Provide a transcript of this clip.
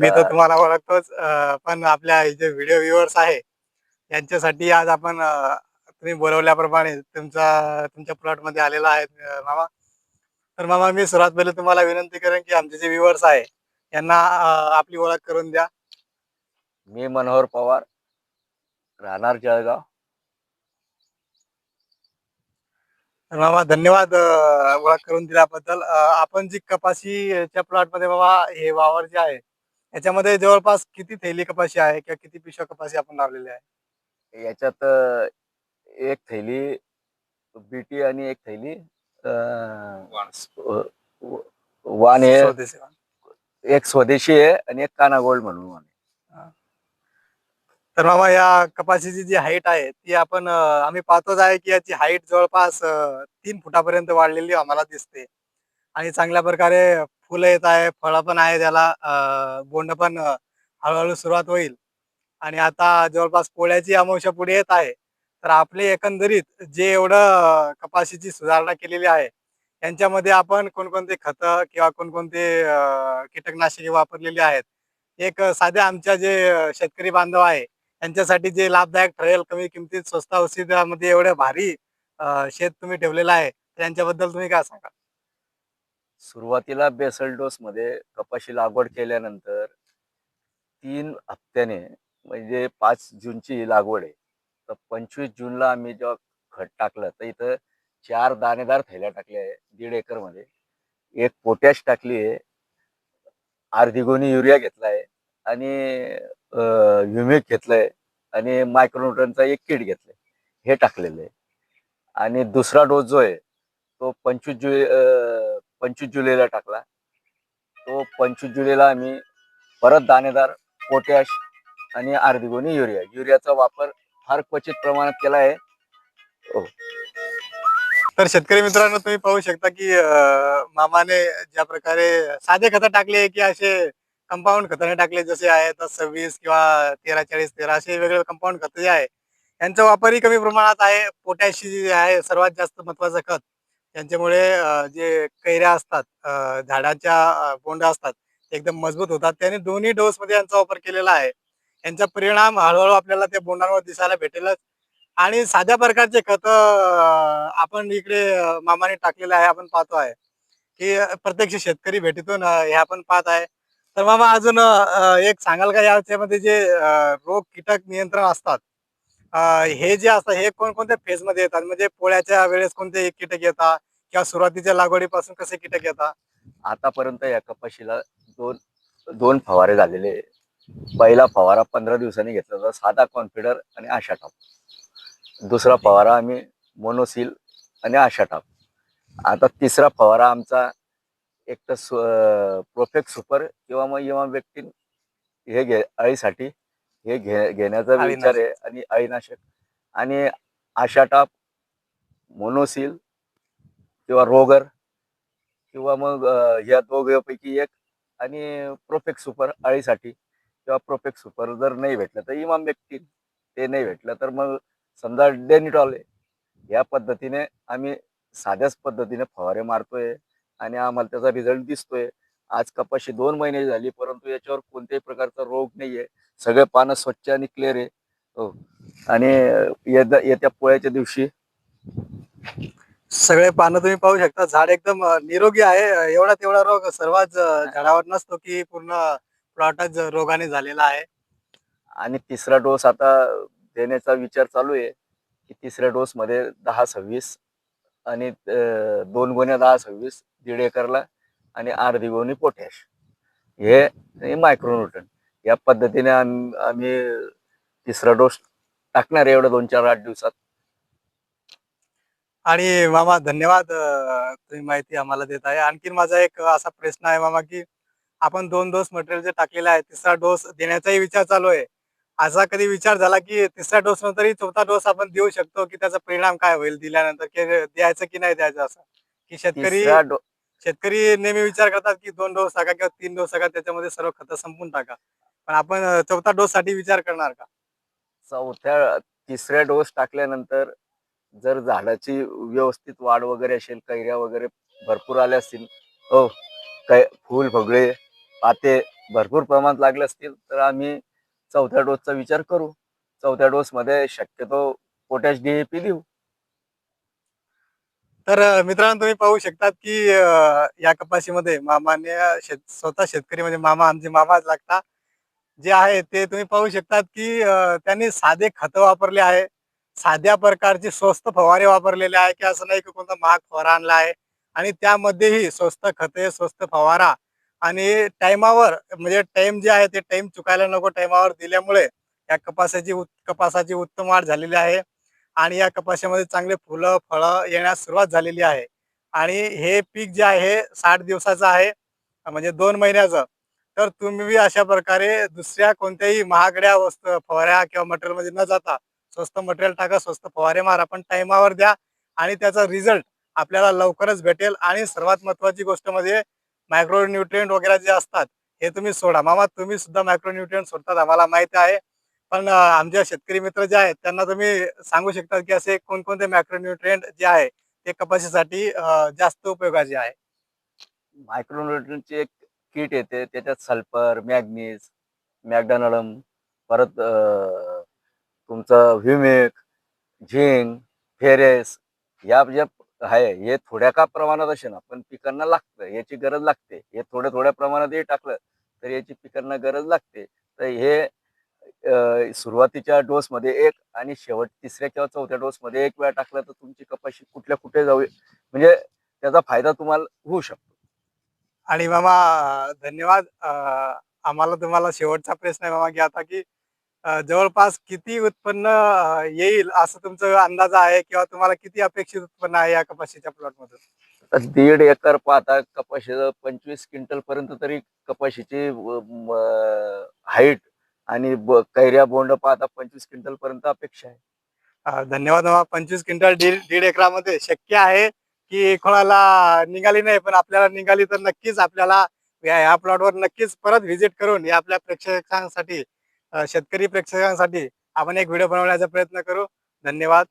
मी तर तुम्हाला ओळखतोच. पण आपल्या जे व्हिडिओ व्ह्युअर्स आहे यांच्यासाठी आज आपण तुम्ही बोलवल्याप्रमाणे तुमचा तुमच्या प्लॉटमध्ये आलेला आहे मामा. तर मामा मी सर्वात पहिले तुम्हाला विनंती करेन की आमचे जे व्ह्युअर्स आहे यांना आपली ओळख करून द्या. मी मनोहर पवार राहणार जळगाव. तर मामा धन्यवाद ओळख करून दिल्याबद्दल. आपण जी कपाशीच्या प्लॉटमध्ये बाबा हे वावर जे आहे याच्यामध्ये जवळपास किती थैली कपाशी आहे किंवा किती पिशव्या कपाशी आपण लावलेली आहे याच्यात अं, एक थैली बीटी आणि एक थैली अं, व- व- वाण हे स्वदेशी वाण. एक स्वदेशी आहे आणि एक काना गोल्ड म्हणून वाण आहे. तर मामा या कपाशीची जी हाईट आहे ती आपण अं, आम्ही पाहतोच आहे की याची हाईट जवळपास अं, तीन फुटापर्यंत वाढलेली आम्हाला दिसते आणि चांगल्या प्रकारे फुलं येत आहे फळं पण आहे त्याला बोंड पण हळूहळू सुरुवात होईल. आणि आता जवळपास पोळ्याची अमावश्या पुढे येत आहे. तर आपले एकंदरीत जे एवढं कपाशीची सुधारणा केलेली आहे यांच्यामध्ये आपण कोणकोणते खतं किंवा कोणकोणते कीटकनाशके वापरलेली आहेत एक साध्या आमच्या जे शेतकरी बांधव आहे त्यांच्यासाठी जे लाभदायक ठरेल कमी किमतीत स्वस्त औषधामध्ये एवढं भारी शेत तुम्ही ठेवलेलं आहे त्यांच्याबद्दल तुम्ही काय सांगा सुरुवातीला बेसल डोस मध्ये कपाशी लागवड केल्यानंतर तीन हप्त्याने म्हणजे पाच जूनची लागवड आहे. तर पंचवीस जूनला आम्ही जेव्हा खत टाकलं तर इथं चार दाणेदार थैल्या टाकल्या आहे दीड एकरमध्ये एक पोटॅश टाकली आहे अर्धी गोणी युरिया घेतलाय आणि युमिक घेतलंय आणि मायक्रोन्यूट्रनचा एक किट घेतलाय हे टाकलेलं आहे. आणि दुसरा डोस जो आहे तो पंचवीस जुलै पंचवीस जुलैला टाकला. तो पंचवीस जुलैला आम्ही परत दाणेदार पोटॅश आणि अर्धी गोणी युरिया. युरियाचा वापर फार क्वचित प्रमाणात केला आहे. हो. तर शेतकरी मित्रांनो तुम्ही पाहू शकता की अं, मामाने ज्या प्रकारे साधे खतं टाकले की असे कंपाऊंड खताने टाकले जसे आहेत सव्वीस किंवा तेरा चाळीस तेरा असे वेगवेगळे कंपाऊंड खत जे आहे यांचा वापरही कमी प्रमाणात आहे. पोटॅशची जे आहे सर्वात जास्त महत्वाचं खत. त्यांच्यामुळे जे कैऱ्या असतात झाडाच्या बोंडा बोंड असतात ते एकदम मजबूत होतात. त्याने दोन्ही डोस मध्ये यांचा वापर केलेला आहे. यांचा परिणाम हळूहळू आपल्याला त्या बोंडांवर दिसायला भेटेलच. आणि साध्या प्रकारचे खत आपण इकडे मामाने टाकलेले आहे आपण पाहतो आहे. की प्रत्यक्ष शेतकरी भेटीतून हे आपण पाहत आहे. तर मामा अजून एक सांगाल का? याच्यामध्ये जे रोग कीटक नियंत्रण असतात हे जे असतात हे कोणकोणत्या फेजमध्ये येतात? म्हणजे पोळ्याच्या वेळेस कोणते कीटक येतात? किंवा सुरुवातीच्या लागवडीपासून कसे कीटक येतात? आतापर्यंत या कपाशीला दोन दोन फवारे झालेले आहे. पहिला फवारा पंधरा दिवसांनी घेतला होता साधा कॉन्फिडर आणि आशा टाप. दुसरा फवारा आम्ही मोनोसिल आणि आशा टाप. आता तिसरा फवारा आमचा एक तर प्रोफेक्ट सुपर किंवा मग इमा व्यक्ती हे घे अळीसाठी हे घे घेण्याचा विचार. आहे आणि अळीनाशक आणि आशा टाप मोनोसिल किंवा रोगर किंवा मग अं, या दोघांपैकी एक आणि प्रोफेक्ट सुपर अळीसाठी किंवा प्रोफेक्ट सुपर जर नाही भेटलं तर इमाम व्यक्ती ते नाही भेटलं तर मग समजा डेनिटॉल आहे. या पद्धतीने आम्ही साध्याच पद्धतीने फवारे मारतोय आणि आम्हाला त्याचा रिझल्ट दिसतोय. आज कपाशी दोन महिने झाली परंतु याच्यावर कोणत्याही प्रकारचा रोग नाहीये. सगळे पानं स्वच्छ आणि क्लिअर आहे. हो. आणि येत्या पोळ्याच्या दिवशी सगळे पानं तुम्ही पाहू शकता. झाड एकदम निरोगी आहे. एवढा तेवढा रोग सर्वात अं, झाडावर नसतो की पूर्ण प्लॉटच रोगाने झालेला आहे. आणि तिसरा डोस आता देण्याचा विचार चालू आहे की तिसऱ्या डोस मध्ये दहा सव्वीस आणि दोन गोण्या दहा सव्वीस दीड एकरला आणि अर्धी गोणी पोटॅश. हे मायक्रोन्यूटन या पद्धतीने आम- आम्ही तिसरा डोस टाकणार आहे एवढ्या दोन चार आठ दिवसात. आणि मामा धन्यवाद तुम्ही माहिती आम्हाला देत आहे. आणखीन माझा एक असा प्रश्न आहे मामा की आपण दोन डोस मटेरियल जे टाकलेला आहे तिसरा डोस देण्याचाही विचार चालू आहे. असा कधी विचार झाला की तिसऱ्या डोस नंतरही चौथा डोस आपण देऊ शकतो की त्याचा परिणाम काय होईल दिल्यानंतर द्यायचं की नाही द्यायचं असं? की शेतकरी शेतकरी नेहमी विचार करतात की दोन डोस टाका किंवा तीन डोस टाका त्याच्यामध्ये सर्व खतं संपून टाका. पण आपण चौथा डोस साठी विचार करणार का? चौथ्या तिसऱ्या डोस टाकल्यानंतर जर झाडाची व्यवस्थित वाढ वगैरे असेल कैऱ्या वगैरे भरपूर आल्या असतील हो कै फूल फगळे पाते भरपूर प्रमाणात लागले असतील तर आम्ही चौथ्या डोसचा विचार करू. चौथ्या डोस मध्ये शक्यतो पोटॅश डीएपी देऊ तर मित्रांनो तुम्ही पाहू शकतात की या कपाशीमध्ये मामाने शेत स्वतः शेतकरी म्हणजे मामा आमचे मामाच लागता जे आहे ते तुम्ही पाहू शकतात की त्यांनी साधे खतं वापरले आहे. साध्या प्रकारचे स्वस्त फवारे वापरलेले आहे की असं नाही की कोणता महाग फवारा आणला आहे. आणि त्यामध्येही स्वस्त खते स्वस्त फवारा आणि टायमावर म्हणजे टाइम जे आहे ते टाइम चुकायला नको टायमावर दिल्यामुळे या कपासाची उत- कपासाची उत्तम वाढ झालेली आहे. आणि या कपाशीमध्ये चांगले फुलं फळं येण्यास सुरुवात झालेली आहे. आणि हे पीक जे आहे साठ दिवसाचं आहे म्हणजे दोन महिन्याचं. तर तुम्ही अशा प्रकारे दुसऱ्या कोणत्याही महागड्या वस्तू फवाऱ्या किंवा मटेरियलमध्ये न जाता स्वस्त मटेरियल टाका स्वस्त फवारे मारा पण टायमावर द्या आणि त्याचा रिझल्ट आपल्याला लवकरच भेटेल. आणि सर्वात महत्वाची गोष्ट म्हणजे मायक्रो न्यूट्रिएंट वगैरे जे असतात हे तुम्ही सोडा. मामा तुम्ही सुद्धा मायक्रो न्यूट्रिएंट सोडतात आम्हाला माहिती आहे. पण आमच्या शेतकरी मित्र जे आहेत त्यांना तुम्ही सांगू शकता की असे कोणकोणते मायक्रो जे आहे ते कपाशीसाठी जास्त उपयोगाचे आहे? मायक्रोन्युट्रनची एक किट येते त्याच्यात सल्फर मॅग्नीज मॅगडानडम परत तुमचं ह्युमिक झिंक फेरेस या ज्या आहे हे थोड्या का प्रमाणात असे ना पण पिकांना लागतं याची गरज लागते. हे थोड्या थोड्या प्रमाणातही टाकलं तर याची पिकांना गरज लागते. तर हे सुरुवातीच्या डोसमध्ये एक आणि शेवट तिसऱ्या किंवा चौथ्या डोसमध्ये एक वेळा टाकलं तर तुमची कपाशी कुठल्या कुठे जाऊ म्हणजे त्याचा फायदा तुम्हाला होऊ शकतो. आणि मामा अं, धन्यवाद आम्हाला तुम्हाला शेवटचा प्रश्न आहे मामा की आता की जवळपास किती उत्पन्न येईल असं तुमचा अंदाज आहे किंवा तुम्हाला किती अपेक्षित उत्पन्न आहे या कपाशीच्या प्लॉट मधून दीड एकर पाहता कपाशीचं पंचवीस क्विंटल पर्यंत तरी कपाशीची हाईट आणि ब- कैऱ्या बोंड पाहता पंचवीस क्विंटल पर्यंत अपेक्षा आहे. धन्यवाद मामा. पंचवीस क्विंटल दीड दीड एकरामध्ये शक्य आहे की कोणाला निघाली नाही पण आपल्याला निघाली तर नक्कीच आपल्याला या या प्लॉटवर नक्कीच परत व्हिजिट करून या आपल्या प्रेक्षकांसाठी शेतकरी प्रेक्षकांसाठी आपण एक व्हिडिओ बनवण्याचा प्रयत्न करू. धन्यवाद.